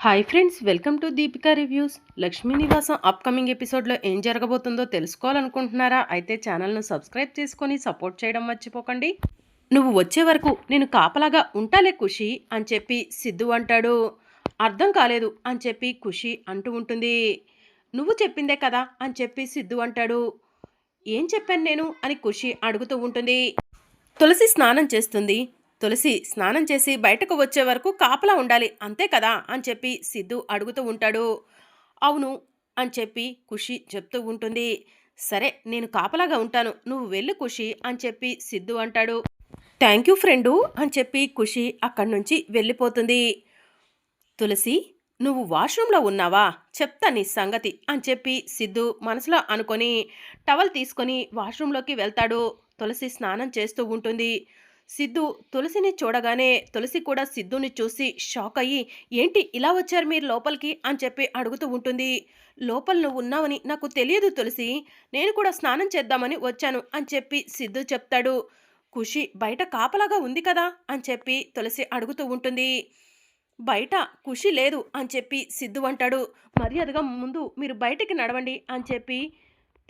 Hi friends welcome to Deepika reviews Lakshmi Nivasam upcoming ఎపిసోడ్లో ఏం జరగబోతుందో తెలుసుకోవాలనుకుంటున్నారా? అయితే ఛానల్ను సబ్స్క్రైబ్ చేసుకొని సపోర్ట్ చేయడం మర్చిపోకండి. నువ్వు వచ్చే వరకు నేను కాపలాగా ఉంటాలే ఖుషి అని చెప్పి సిద్ధు అంటాడు. అర్థం కాలేదు అని చెప్పి ఖుషి అంటూ ఉంటుంది. నువ్వు చెప్పిందే కదా అని చెప్పి సిద్ధు అంటాడు. ఏం చెప్పాను నేను అని ఖుషి అడుగుతూ ఉంటుంది. తులసి స్నానం చేస్తుంది. తులసి స్నానం చేసి బయటకు వచ్చే వరకు కాపలా ఉండాలి. అంతే కదా? అని చెప్పి సిద్ధు అడుగుతూ ఉంటాడు. అవును అని చెప్పి ఖుషి చెప్తూ ఉంటుంది. సరే నేను కాపలాగా ఉంటాను. నువ్వు వెళ్ళు ఖుషి అని చెప్పి సిద్ధు అంటాడు. థ్యాంక్ యూ ఫ్రెండు అని చెప్పి ఖుషి అక్కడి నుంచి వెళ్ళిపోతుంది. తులసి నువ్వు వాష్రూమ్లో ఉన్నావా? చెప్తా నీ సంగతి అని చెప్పి సిద్ధు మనసులో అనుకొని టవల్ తీసుకొని వాష్రూమ్లోకి వెళ్తాడు. తులసి స్నానం చేస్తూ ఉంటుంది. సిద్ధు తులసిని చూడగానే తులసి కూడా సిద్ధుని చూసి షాక్ అయ్యి ఏంటి ఇలా వచ్చారు మీరు లోపలికి? అని చెప్పి అడుగుతూ ఉంటుంది. లోపల నువ్వు ఉన్నావని నాకు తెలియదు తులసి. నేను కూడా స్నానం చేద్దామని వచ్చాను అని చెప్పి సిద్ధు చెప్తాడు. ఖుషి బయట కాపలాగా ఉంది కదా? అని చెప్పి తులసి అడుగుతూ ఉంటుంది. బయట ఖుషి లేదు అని చెప్పి సిద్ధు అంటాడు. మర్యాదగా ముందు మీరు బయటికి నడవండి అని చెప్పి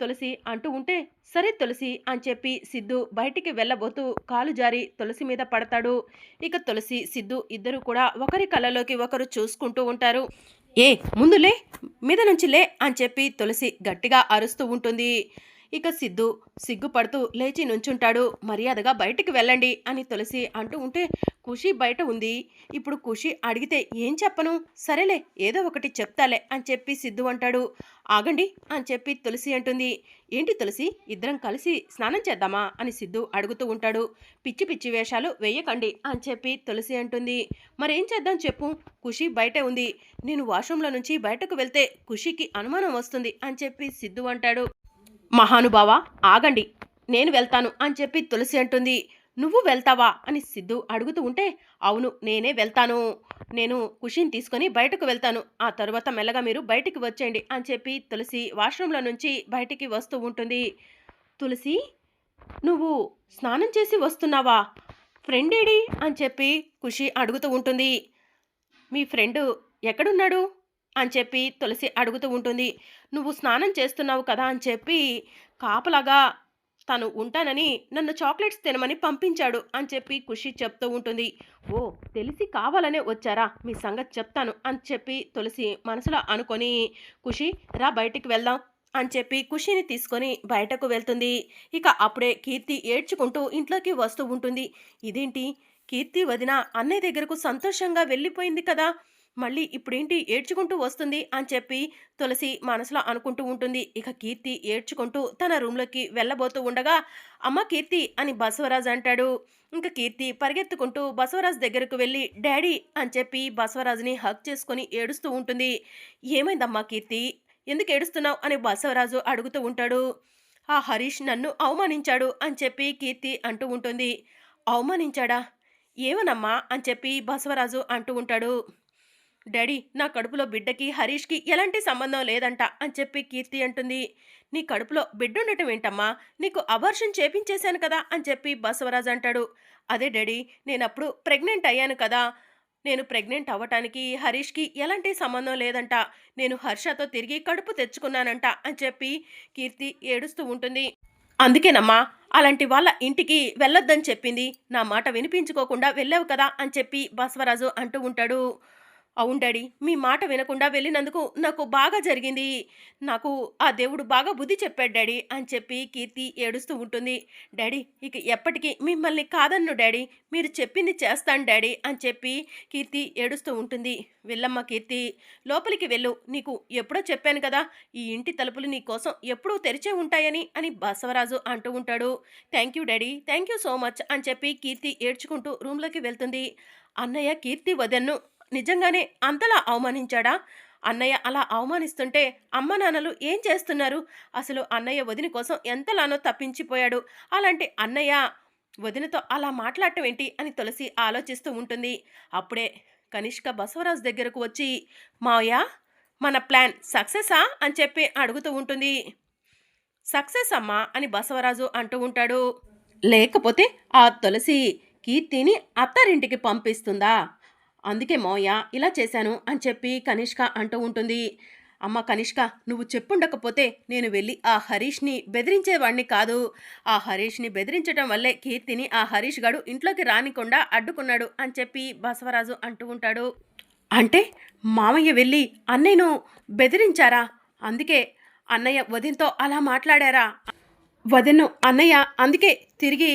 తులసి అంటూ ఉంటే సరే తులసి అని చెప్పి సిద్ధు బయటికి వెళ్ళబోతూ కాలు జారి తులసి మీద పడతాడు. ఇక తులసి సిద్ధు ఇద్దరు కూడా ఒకరి కళ్ళలోకి ఒకరు చూసుకుంటూ ఉంటారు. ఏ ముందులే మీద నుంచి లే అని చెప్పి తులసి గట్టిగా అరుస్తూ ఉంటుంది. ఇక సిద్ధు సిగ్గుపడుతూ లేచి నుంచుంటాడు. మర్యాదగా బయటికి వెళ్ళండి అని తులసి అంటూ ఉంటే ఖుషి బయట ఉంది. ఇప్పుడు ఖుషి అడిగితే ఏం చెప్పను? సరేలే ఏదో ఒకటి చెప్తాలే అని చెప్పి సిద్ధు అంటాడు. ఆగండి అని చెప్పి తులసి అంటుంది. ఏంటి తులసి ఇద్దరం కలిసి స్నానం చేద్దామా అని సిద్ధు అడుగుతూ ఉంటాడు. పిచ్చి పిచ్చి వేషాలు వేయకండి అని చెప్పి తులసి అంటుంది. మరేం చేద్దాం చెప్పు? ఖుషి బయటే ఉంది. నేను వాష్రూమ్లో నుంచి బయటకు వెళ్తే ఖుషికి అనుమానం వస్తుంది అని చెప్పి సిద్ధు అంటాడు. మహానుభావ ఆగండి. నేను వెళ్తాను అని చెప్పి తులసి అంటుంది. నువ్వు వెళ్తావా? అని సిద్ధు అడుగుతూ ఉంటే అవును నేనే వెళ్తాను. నేను కుషిని తీసుకొని బయటకు వెళ్తాను. ఆ తరువాత మెల్లగా మీరు బయటికి వచ్చేయండి అని చెప్పి తులసి వాష్రూమ్లో నుంచి బయటికి వస్తూ ఉంటుంది. తులసి నువ్వు స్నానం చేసి వస్తున్నావా? ఫ్రెండ్ ఏడి అని చెప్పి ఖుషి అడుగుతూ ఉంటుంది. మీ ఫ్రెండ్ ఎక్కడున్నాడు? అని చెప్పి తులసి అడుగుతూ ఉంటుంది. నువ్వు స్నానం చేస్తున్నావు కదా అని చెప్పి కాపలాగా తను ఉంటానని నన్ను చాక్లెట్స్ తినమని పంపించాడు అని చెప్పి ఖుషి చెప్తూ ఉంటుంది. ఓ తెలిసి కావాలనే వచ్చారా? మీ సంగతి చెప్తాను అని చెప్పి తులసి మనసులో అనుకొని ఖుషి రా బయటికి వెళ్దాం అని చెప్పి ఖుషిని తీసుకొని బయటకు వెళ్తుంది. ఇక అప్పుడే కీర్తి ఏడ్చుకుంటూ ఇంట్లోకి వస్తూ ఉంటుంది. ఇదేంటి? కీర్తి వదిన అన్నయ్య దగ్గరకు సంతోషంగా వెళ్ళిపోయింది కదా? మళ్ళీ ఇప్పుడేంటి ఏడ్చుకుంటూ వస్తుంది అని చెప్పి తులసి మనసులో అనుకుంటూ ఉంటుంది. ఇక కీర్తి ఏడ్చుకుంటూ తన రూమ్లోకి వెళ్ళబోతూ ఉండగా అమ్మ కీర్తి అని బసవరాజ్ అంటాడు. ఇంకా కీర్తి పరిగెత్తుకుంటూ బసవరాజ్ దగ్గరకు వెళ్ళి డాడీ అని చెప్పి బసవరాజుని హక్ చేసుకొని ఏడుస్తూ ఉంటుంది. ఏమైందమ్మా కీర్తి? ఎందుకు ఏడుస్తున్నావు? అని బసవరాజు అడుగుతూ ఉంటాడు. ఆ హరీష్ నన్ను అవమానించాడు అని చెప్పి కీర్తి అంటూ ఉంటుంది. అవమానించాడా? ఏమనమ్మా అని చెప్పి బసవరాజు అంటూ ఉంటాడు. డాడీ నా కడుపులో బిడ్డకి హరీష్కి ఎలాంటి సంబంధం లేదంట అని చెప్పి కీర్తి అంటుంది. నీ కడుపులో బిడ్డ ఉండటం ఏంటమ్మా? నీకు అబార్షన్ చేపించేశాను కదా అని చెప్పి బసవరాజ్ అంటాడు. అదే డాడీ నేను అప్పుడు ప్రెగ్నెంట్ అయ్యాను కదా. నేను ప్రెగ్నెంట్ అవ్వటానికి హరీష్కి ఎలాంటి సంబంధం లేదంట. నేను హర్షతో తిరిగి కడుపు తెచ్చుకున్నానంట అని చెప్పి కీర్తి ఏడుస్తూ ఉంటుంది. అందుకేనమ్మా అలాంటి వాళ్ళ ఇంటికి వెళ్ళొద్దని చెప్పింది. నా మాట వినిపించుకోకుండా వెళ్ళావు కదా అని చెప్పి బసవరాజు అంటూ ఉంటాడు. అవును డాడీ మీ మాట వినకుండా వెళ్ళినందుకు నాకు బాగా జరిగింది. నాకు ఆ దేవుడు బాగా బుద్ధి చెప్పాడు డాడీ అని చెప్పి కీర్తి ఏడుస్తూ ఉంటుంది. డాడీ ఇక ఎప్పటికీ మిమ్మల్ని కాదన్ను డాడీ మీరు చెప్పింది చేస్తాను డాడీ అని చెప్పి కీర్తి ఏడుస్తూ ఉంటుంది. వెళ్ళమ్మ కీర్తి లోపలికి వెళ్ళు నీకు ఎప్పుడో చెప్పాను కదా ఈ ఇంటి తలుపులు నీ కోసం ఎప్పుడూ తెరిచే ఉంటాయని అని బసవరాజు అంటూ ఉంటాడు. Thank you daddy thank you so much అని చెప్పి కీర్తి ఏడ్చుకుంటూ రూమ్లోకి వెళ్తుంది. అన్నయ్య కీర్తి వదన్ను నిజంగానే అంతలా అవమానించాడా? అన్నయ్య అలా అవమానిస్తుంటే అమ్మ నాన్నలు ఏం చేస్తున్నారు? అసలు అన్నయ్య వదిన కోసం ఎంతలానో తప్పించిపోయాడు. అలాంటి అన్నయ్య వదినతో అలా మాట్లాడటం ఏంటి అని తులసి ఆలోచిస్తూ ఉంటుంది. అప్పుడే కనిష్క బసవరాజు దగ్గరకు వచ్చి మావయ్య మన ప్లాన్ సక్సెసా? అని చెప్పి అడుగుతూ ఉంటుంది. సక్సెస్ అమ్మా అని బసవరాజు అంటూ ఉంటాడు. లేకపోతే ఆ తులసి కీర్తిని అత్తారింటికి పంపిస్తుందా? అందుకే మోయ ఇలా చేశాను అని చెప్పి కనిష్క అంటూ ఉంటుంది. అమ్మ కనిష్క నువ్వు చెప్పుండకపోతే నేను వెళ్ళి ఆ హరీష్ని బెదిరించేవాడిని కాదు. ఆ హరీష్ని బెదిరించడం వల్లే కీర్తిని ఆ హరీష్ గడు ఇంట్లోకి రానికుండా అడ్డుకున్నాడు అని చెప్పి బసవరాజు అంటూ ఉంటాడు. అంటే మామయ్య వెళ్ళి అన్నయ్యను బెదిరించారా? అందుకే అన్నయ్య వదినతో అలా మాట్లాడారా? వదిన్ను అన్నయ్య అందుకే తిరిగి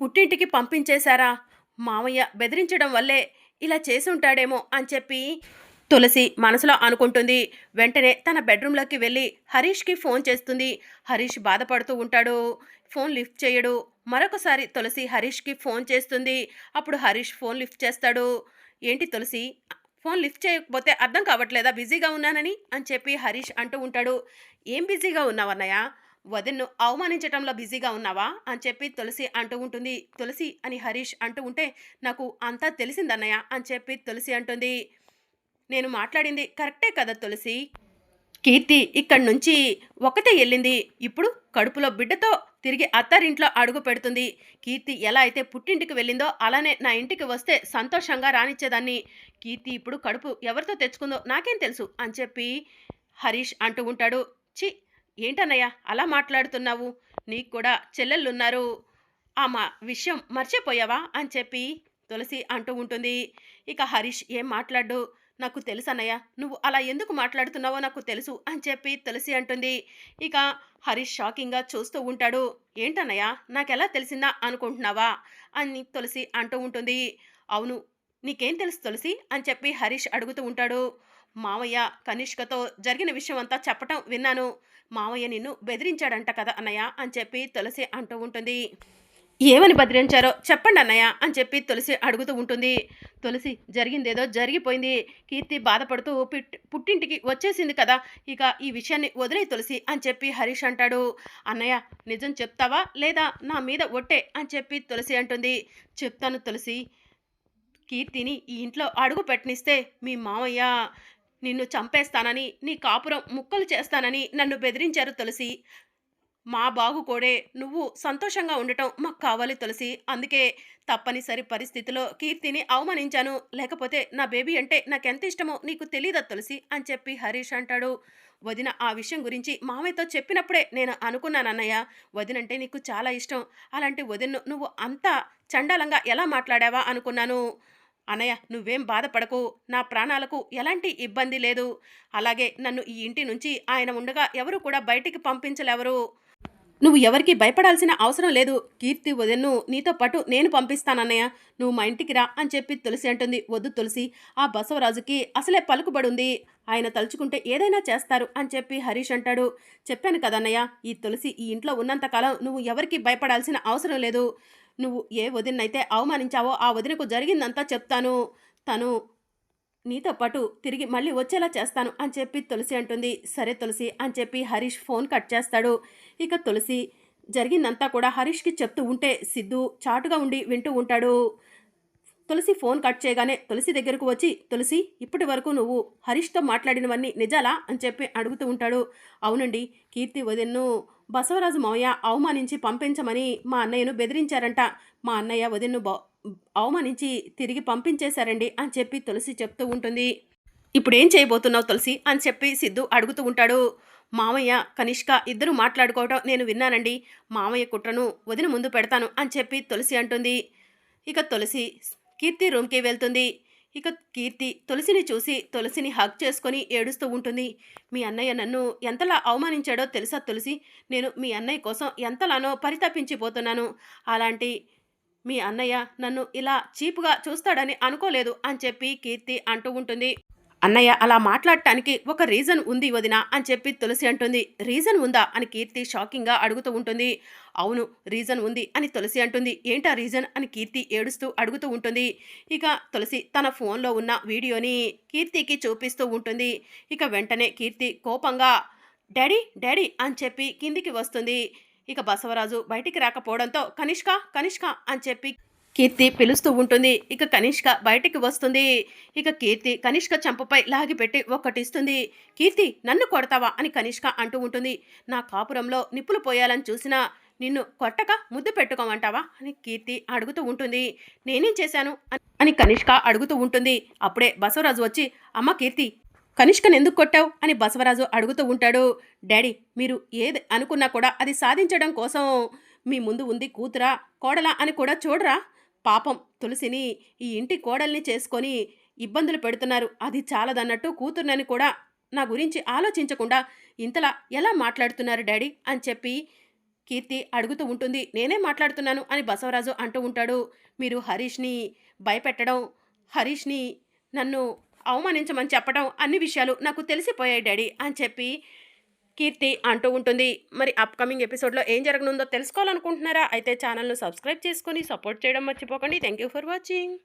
పుట్టింటికి పంపించేశారా? మామయ్య బెదిరించడం వల్లే ఇలా చేసి ఉంటాడేమో అని చెప్పి తులసి మనసులో అనుకుంటుంది. వెంటనే తన బెడ్రూమ్లోకి వెళ్ళి హరీష్కి ఫోన్ చేస్తుంది. హరీష్ బాధపడుతూ ఉంటాడు. ఫోన్ లిఫ్ట్ చేయడు. మరొకసారి తులసి హరీష్కి ఫోన్ చేస్తుంది. అప్పుడు హరీష్ ఫోన్ లిఫ్ట్ చేస్తాడు. ఏంటి తులసి? ఫోన్ లిఫ్ట్ చేయకపోతే అర్థం కావట్లేదా? బిజీగా ఉన్నానని? అని చెప్పి హరీష్ అంటూ ఉంటాడు. ఏం బిజీగా ఉన్నావన్నయ్య వదిన్ను అవమానించటంలో బిజీగా ఉన్నావా? అని చెప్పి తులసి అంటూ ఉంటుంది. తులసి అని హరీష్ అంటూ ఉంటే నాకు అంతా తెలిసిందన్నయ్య అని చెప్పి తులసి అంటుంది. నేను మాట్లాడింది కరెక్టే కదా తులసి? కీర్తి ఇక్కడి నుంచి ఒకటే వెళ్ళింది. ఇప్పుడు కడుపులో బిడ్డతో తిరిగి అత్తారింట్లో అడుగు పెడుతుంది. కీర్తి ఎలా అయితే పుట్టింటికి వెళ్ళిందో అలానే నా ఇంటికి వస్తే సంతోషంగా రానిచ్చేదాన్ని. కీర్తి ఇప్పుడు కడుపు ఎవరితో తెచ్చుకుందో నాకేం తెలుసు అని చెప్పి హరీష్ అంటూ ఉంటాడు. చి ఏంటన్నయ్య అలా మాట్లాడుతున్నావు? నీకు కూడా చెల్లెళ్ళున్నారు. ఆ మా విషయం మర్చిపోయావా? అని చెప్పి తులసి అంటూ ఉంటుంది. ఇక హరీష్ ఏం మాట్లాడు నాకు తెలుసు అన్నయ్య నువ్వు అలా ఎందుకు మాట్లాడుతున్నావో నాకు తెలుసు అని చెప్పి తులసి అంటుంది. ఇక హరీష్ షాకింగ్గా చూస్తూ ఉంటాడు. ఏంటన్నయ్య నాకెలా తెలిసిందా అనుకుంటున్నావా? అని తులసి అంటూ ఉంటుంది. అవును నీకేం తెలుసు తులసి? అని చెప్పి హరీష్ అడుగుతూ ఉంటాడు. మావయ్య కనిష్కతో జరిగిన విషయం అంతా చెప్పటం విన్నాను. మావయ్య నిన్ను బెదిరించాడంట కదా అన్నయ్య అని చెప్పి తులసి అంటూ ఉంటుంది. ఏమని బెదిరించారో చెప్పండి అన్నయ్య అని చెప్పి తులసి అడుగుతూ ఉంటుంది. తులసి జరిగిందేదో జరిగిపోయింది. కీర్తి బాధపడుతూ పుట్టింటికి వచ్చేసింది కదా ఇక ఈ విషయాన్ని వదిలే తులసి అని చెప్పి హరీష్ అంటాడు. అన్నయ్య నిజం చెప్తావా లేదా నా మీద ఒట్టే అని చెప్పి తులసి అంటుంది. చెప్తాను తులసి కీర్తిని ఈ ఇంట్లో అడుగు పెట్టనిస్తే మీ మామయ్య నిన్ను చంపేస్తానని నీ కాపురం ముక్కలు చేస్తానని నన్ను బెదిరించారు తులసి. మా బాగు కోడే నువ్వు సంతోషంగా ఉండటం మాకు కావాలి తులసి. అందుకే తప్పనిసరి పరిస్థితిలో కీర్తిని అవమానించాను. లేకపోతే నా బేబీ అంటే నాకెంత ఇష్టమో నీకు తెలియదా తులసి అని చెప్పి హరీష్ అంటాడు. వదిన ఆ విషయం గురించి మామయ్యతో చెప్పినప్పుడే నేను అనుకున్నాను అన్నయ్య. వదినంటే నీకు చాలా ఇష్టం. అలాంటి వదిన్ను నువ్వు అంత చండాలంగా ఎలా మాట్లాడావా అనుకున్నాను. అన్నయ్య నువ్వేం బాధపడకు. నా ప్రాణాలకు ఎలాంటి ఇబ్బంది లేదు. అలాగే నన్ను ఈ ఇంటి నుంచి ఆయన ఉండగా ఎవరు కూడా బయటికి పంపించలేవరు. నువ్వు ఎవరికి భయపడాల్సిన అవసరం లేదు. కీర్తి వదిన్ను నీతో పాటు నేను పంపిస్తానన్నయ్య నువ్వు మా ఇంటికి రా అని చెప్పి తులసి అంటుంది. వద్దు తులసి ఆ బసవరాజుకి అసలే పలుకుబడి ఉంది. ఆయన తలుచుకుంటే ఏదైనా చేస్తారు అని చెప్పి హరీష్ అంటాడు. చెప్పాను కదన్నయ్య ఈ తులసి ఈ ఇంట్లో ఉన్నంతకాలం నువ్వు ఎవరికి భయపడాల్సిన అవసరం లేదు. నువ్వు ఏ వదినైతే అవమానించావో ఆ వదినకు జరిగిందంతా చెప్తాను. తను నీతో పాటు తిరిగి మళ్ళీ వచ్చేలా చేస్తాను అని చెప్పి తులసి అంటుంది. సరే తులసి అని చెప్పి హరీష్ ఫోన్ కట్ చేస్తాడు. ఇక తులసి జరిగిందంతా కూడా హరీష్కి చెప్తూ ఉంటే సిద్ధు చాటుగా ఉండి వింటూ ఉంటాడు. తులసి ఫోన్ కట్ చేయగానే తులసి దగ్గరకు వచ్చి తులసి ఇప్పటి వరకు నువ్వు హరీష్తో మాట్లాడినవన్నీ నిజాలా? అని చెప్పి అడుగుతూ ఉంటాడు. అవునండి కీర్తి వదిన్ను బసవరాజు మావయ్య అవమానించి పంపించమని మా అన్నయ్యను బెదిరించారంట. మా అన్నయ్య వదిన్ను బ అవమానించి తిరిగి పంపించేశారండి అని చెప్పి తులసి చెప్తూ ఉంటుంది. ఇప్పుడు ఏం చేయబోతున్నావు తులసి? అని చెప్పి సిద్ధు అడుగుతూ ఉంటాడు. మామయ్య కనిష్క ఇద్దరు మాట్లాడుకోవటం నేను విన్నానండి. మామయ్య కుట్రను వదిన ముందు పెడతాను అని చెప్పి తులసి అంటుంది. ఇక తులసి కీర్తి రూమ్కి వెళ్తుంది. ఇక కీర్తి తులసిని చూసి తులసిని హక్ చేసుకొని ఏడుస్తూ ఉంటుంది. మీ అన్నయ్య నన్ను ఎంతలా అవమానించాడో తెలుసా తులసి? నేను మీ అన్నయ్య కోసం ఎంతలానో పరితపించిపోతున్నాను. అలాంటి మీ అన్నయ్య నన్ను ఇలా చీపుగా చూస్తాడని అనుకోలేదు అని చెప్పి కీర్తి అంటూ ఉంటుంది. అన్నయ్య అలా మాట్లాడటానికి ఒక రీజన్ ఉంది వదిన అని చెప్పి తులసి అంటుంది. రీజన్ ఉందా? అని కీర్తి షాకింగ్గా అడుగుతూ ఉంటుంది. అవును రీజన్ ఉంది అని తులసి అంటుంది. ఏంటా రీజన్ అని కీర్తి ఏడుస్తూ అడుగుతూ ఉంటుంది. ఇక తులసి తన ఫోన్లో ఉన్న వీడియోని కీర్తికి చూపిస్తూ ఉంటుంది. ఇక వెంటనే కీర్తి కోపంగా డాడీ డాడీ అని చెప్పి కిందికి వస్తుంది. ఇక బసవరాజు బయటికి రాకపోవడంతో కనిష్క కనిష్క అని చెప్పి కీర్తి పిలుస్తూ ఉంటుంది. ఇక కనిష్క బయటికి వస్తుంది. ఇక కీర్తి కనిష్క చంపపై లాగిపెట్టి ఒక్కటిస్తుంది. కీర్తి నన్ను కొడతావా? అని కనిష్క అంటూ ఉంటుంది. నా కాపురంలో నిప్పులు పోయాలని చూసినా నిన్ను కొట్టక ముద్దు పెట్టుకోమంటావా? అని కీర్తి అడుగుతూ ఉంటుంది. నేనేం చేశాను? అని- కనిష్క అడుగుతూ ఉంటుంది. అప్పుడే బసవరాజు వచ్చి అమ్మ కీర్తి కనిష్కను ఎందుకు కొట్టావు? అని బసవరాజు అడుగుతూ ఉంటాడు. డాడీ మీరు ఏది అనుకున్నా కూడా అది సాధించడం కోసం మీ ముందు ఉంది కూతురా కోడలా అని కూడా చూడరా? పాపం తులసిని ఈ ఇంటి కోడల్ని చేసుకొని ఇబ్బందులు పెడుతున్నారు. అది చాలదన్నట్టు కూతురునని కూడా నా గురించి ఆలోచించకుండా ఇంతలా ఎలా మాట్లాడుతున్నారు డాడీ? అని చెప్పి కీర్తి అడుగుతూ ఉంటుంది నేనే మాట్లాడుతున్నాను అని బసవరాజు అంటూ ఉంటాడు. మీరు హరీష్ని భయపెట్టడం హరీష్ని నన్ను అవమానించమని చెప్పడం అన్ని విషయాలు నాకు తెలిసిపోయాయి డాడీ అని చెప్పి కీర్తి అంటూ ఉంటుంది. మరి అప్కమింగ్ ఎపిసోడ్లో ఏం జరగనుందో తెలుసుకోవాలనుకుంటున్నారా? అయితే ఛానల్ను సబ్స్క్రైబ్ చేసుకొని సపోర్ట్ చేయడం మర్చిపోకండి. Thank you for watching